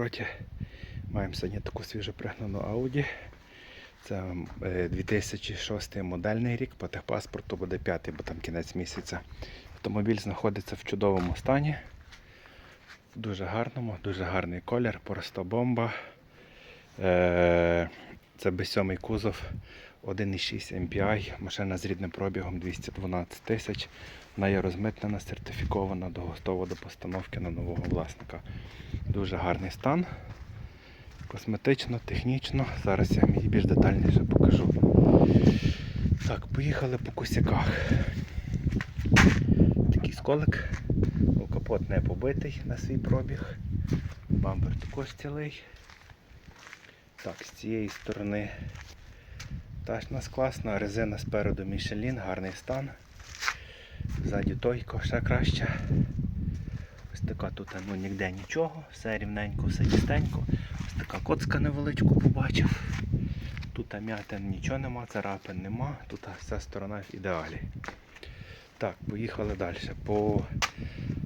Проти маємо сьогодні таку свіжо пригнану Audi. Це е, 2006 модельний рік, по техпаспорту буде 5, бо там кінець місяця. Автомобіль знаходиться в чудовому стані. В дуже гарному, дуже гарний колір, просто бомба. Це B7 кузов 1,6 MPI, машина з рідним пробігом 212 тисяч. Вона є розмитнена, сертифікована до готова до постановки на нового власника. Дуже гарний стан. Косметично, технічно. Зараз я її більш детальніше покажу. Так, поїхали по косяках. Такий сколик. Капот не побитий на свій пробіг. Бампер також цілий. Так, з цієї сторони теж у нас класно. Резина спереду Michelin, гарний стан. Ззаді Тойко ще краще. Ось така тут ну, ніде нічого, все рівненько, все чистенько. Ось така коцка невеличку побачив. Тут м'ятин нічого нема, царапин нема, тут вся сторона в ідеалі. Так, поїхали далі. По,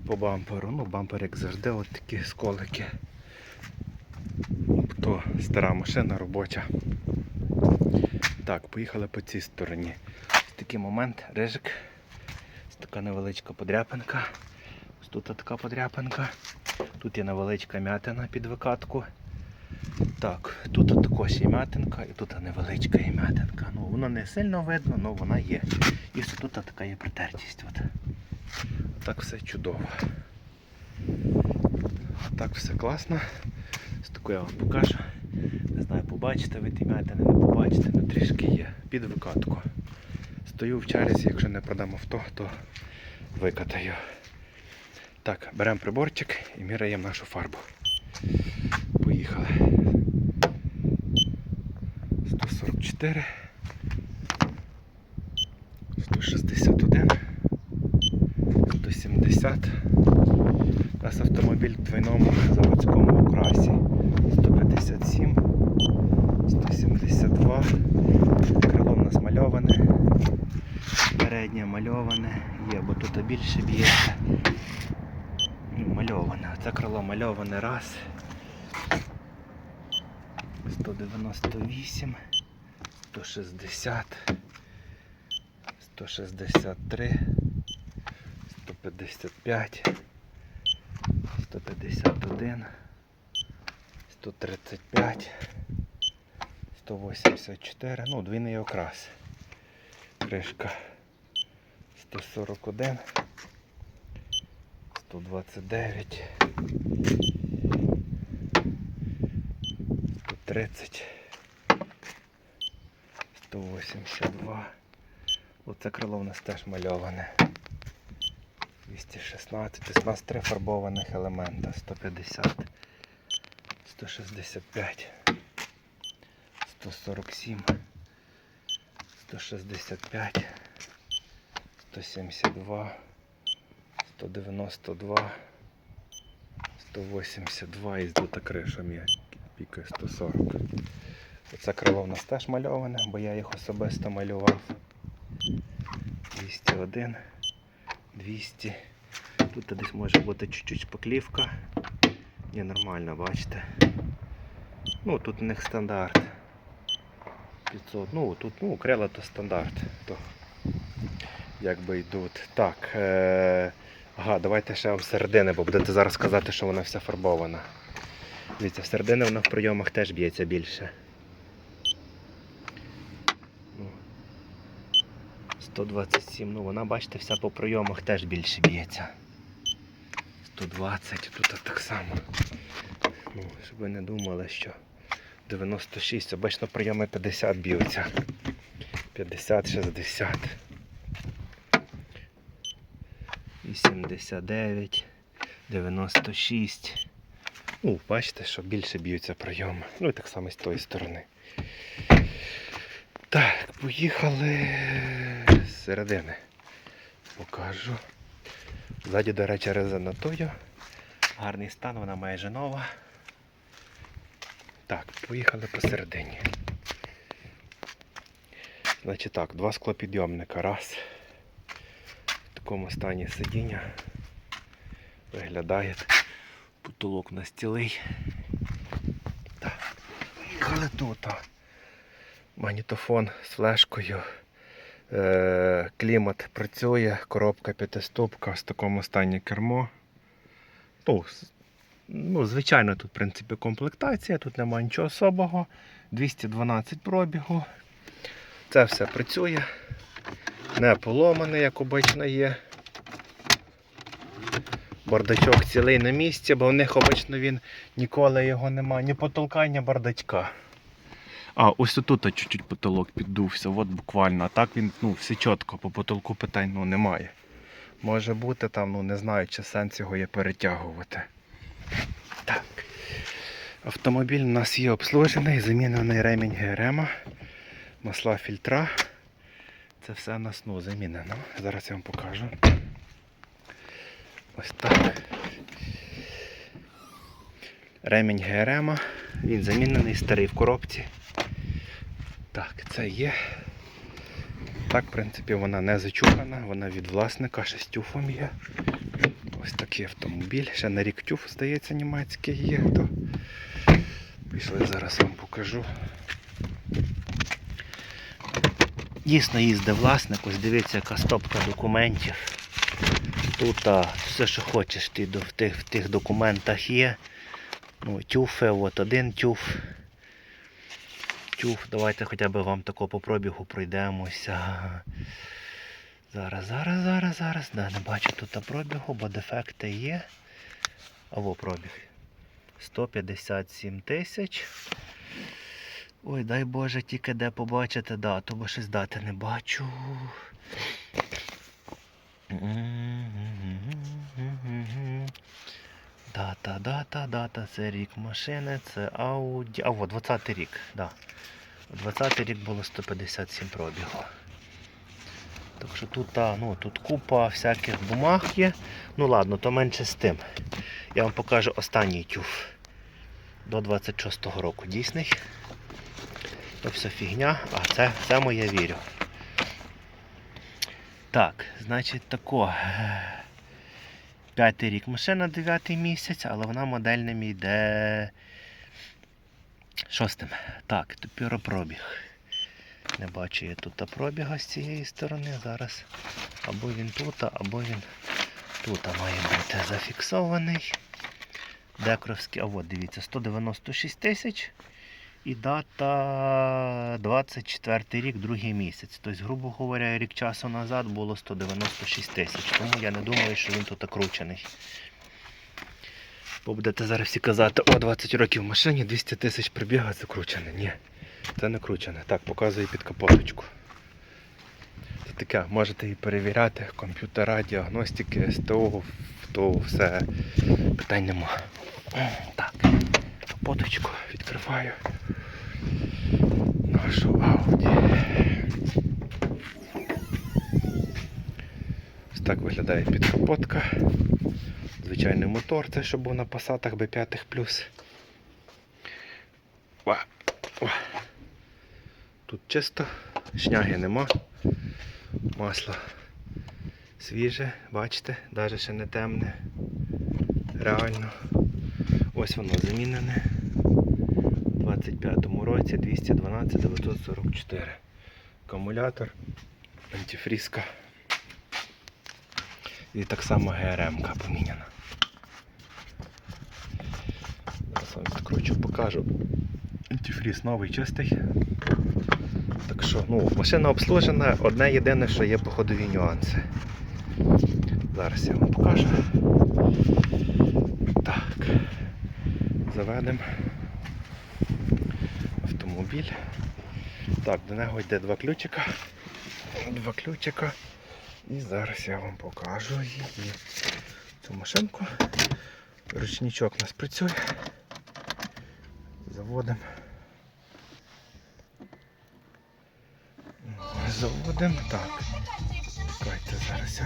по бамперу. Ну, бампер, як завжди, от такі сколики. То стара машина робоча. Так, поїхали по цій стороні. Ось такий момент, рижик. Ось така невеличка подряпинка. Ось тут така подряпинка. Тут є невеличка м'ятина під викатку. Так, тут також є м'ятинка і тут невеличка є м'ятинка. Ну, воно не сильно видно, але вона є. І ось тут така є притертість. От. Так все чудово. Так все класно. Ось таку я вам покажу. Не знаю, побачите ви ті не побачите, але трішки є. Під викатку. Стою в черзі, якщо не продам авто, то викатаю. Так, беремо приборчик і міряємо нашу фарбу. Поїхали. 144. 161. 170. У нас автомобіль в двойному заводському окрасі. 157. 172. Крило в нас мальоване. Переднє мальоване. Є, бо тут більше б'ється. Мальоване. Це крило мальоване раз. 198, 160, 163, 155, 151, 135, 184, ну, двійний окрас. Кришка 141, 129. 130, 182. Оце крило в нас теж мальоване. 216. Тобто у нас три фарбованих елемента. 150, 165, 147, 165, 172, 192, 182 і тут криша м'я пікає 140. Оце крило в нас теж мальоване, бо я їх особисто малював. 201, 200. Тут десь може бути чуть-чуть шпаклівка. Ні, нормально, бачите. Ну, тут у них стандарт. 500. Ну, тут ну, крила то стандарт. То якби йдуть. Так. Е- ага, давайте ще всередини, бо будете зараз казати, що вона вся фарбована. Дивіться, всередини вона в прийомах теж б'ється більше. 127, ну вона, бачите, вся по прийомах теж більше б'ється. 120, тут так само. Ну, щоб ви не думали, що 96, обично прийоми 50 б'ються. 50, 60. 89, 96. Ну, бачите, що більше б'ються прийоми. Ну і так само з тої сторони. Так, поїхали середини. Покажу. Ззаді, до речі, резина Гарний стан, вона майже нова. Так, поїхали посередині. Значить так, два склопідйомника. Раз. В такому стані сидіння. Виглядає. Потолок на стілий. Приїхали тут. Магнітофон з флешкою. Е, клімат працює, коробка п'ятиступка, в такому стані кермо. Ну, ну, звичайно, тут в принципі комплектація, тут немає нічого особого. 212 пробігу. Це все працює. Не поломане, як обично є. Бардачок цілий на місці, бо в них обично він ніколи його немає, ні потолка, ні бардачка. А, ось тут чуть-чуть потолок піддувся, от буквально. А так він ну, все чітко, по потолку питань ну, немає. Може бути там, ну не знаю, чи сенс його є перетягувати. Так. Автомобіль у нас є обслужений, замінений ремінь ГРМ, масла фільтра. Це все у нас ну, замінено. Зараз я вам покажу. Ось так. Ремінь ГРМ, він замінений, старий в коробці. Це є. Так, в принципі, вона не зачухана, вона від власника, ще з тюфом є. Ось такий автомобіль. Ще на рік тюф, здається, німецький є. То... Пішли, зараз вам покажу. Дійсно їздить власник, ось дивіться, яка стопка документів. Тут а, все, що хочеш, ти в тих, в тих документах є. Ну, тюфи, от один тюф. Тюф, давайте хоча б вам тако по пробігу пройдемося. Зараз, зараз, зараз, зараз. Да, не бачу тут пробігу, бо дефекти є. Аво пробіг. 157 тисяч. Ой, дай Боже, тільки де побачити дату, бо щось дати не бачу. Дата, дата, дата, це рік машини, це Audi. А от 20 рік, да. 20-й рік було 157 пробігу. Так що тут, та, ну, тут купа всяких бумаг є. Ну ладно, то менше з тим. Я вам покажу останній тюф. До 26-го року дійсний. То все фігня, а це, це моє вірю. Так, значить тако. П'ятий рік машина, дев'ятий місяць, але вона модельним йде шостим. Так, тепер пробіг. Не бачу я тут пробіга з цієї сторони. Зараз або він тут, або він тут має бути зафіксований. Декровський, а от дивіться, 196 тисяч. І дата 24 рік, другий місяць. Тобто, грубо говоря, рік часу назад було 196 тисяч. Тому я не думаю, що він тут окручений. Бо будете зараз всі казати, о, 20 років в машині, 200 тисяч прибіга закручене. Ні, це не кручене. Так, показую під капоточку. Це таке, можете і перевіряти, комп'ютера, діагностики, СТО, то все питань нема. Так, капоточку відкриваю нашу Audi. Ось так виглядає підкапотка. Звичайний мотор, це щоб був на пасатах B5 О, о. Тут чисто, шняги нема. Масло свіже, бачите, навіть ще не темне. Реально. Ось воно замінене. У 25-му році 212 944. Акумулятор, антифрізка. І так само ГРМ поміняна. Зараз вам відкручу, покажу. Антифріз новий чистий. Так що, ну, машина обслужена, одне єдине, що є походові нюанси. Зараз я вам покажу. Так. Заведемо автомобіль. Так, до нього йде два ключика. Два ключика. І зараз я вам покажу її. Цю машинку. Ручничок у нас працює. Заводимо. Заводимо. Так. Чекайте, зараз.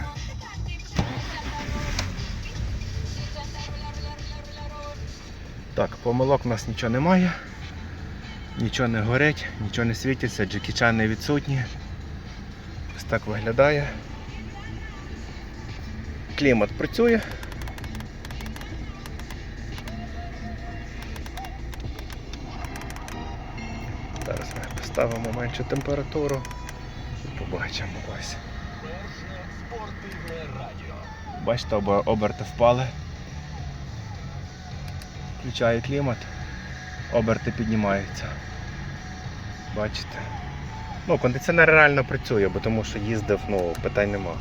Так, помилок у нас нічого немає. Нічого не горить, нічого не світиться, джекічан не відсутні. Ось так виглядає. Клімат працює. Ставимо меншу температуру і побачимо ось. Бачите, оберти впали. Включаю клімат, оберти піднімаються. Бачите? Ну, кондиціонер реально працює, бо тому що їздив, ну, питань нема.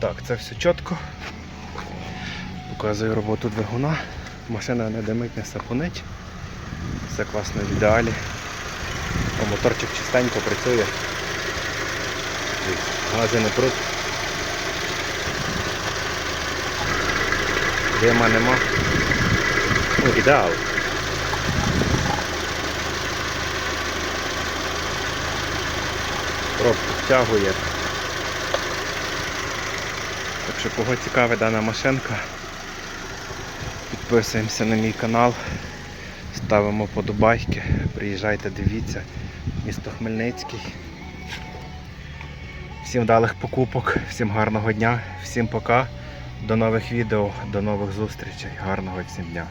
Так, це все чітко. Показую роботу двигуна. Машина не димить, не сапунить. Все класно в ідеалі. О, моторчик чистенько працює. Гази не пруть. Дима нема. Ну, ідеал. Пробку втягує. Так що кого цікавить дана машинка, підписуємося на мій канал, ставимо подобайки, приїжджайте, дивіться. Місто Хмельницький. Всім вдалих покупок, всім гарного дня, всім пока. До нових відео, до нових зустрічей. Гарного всім дня.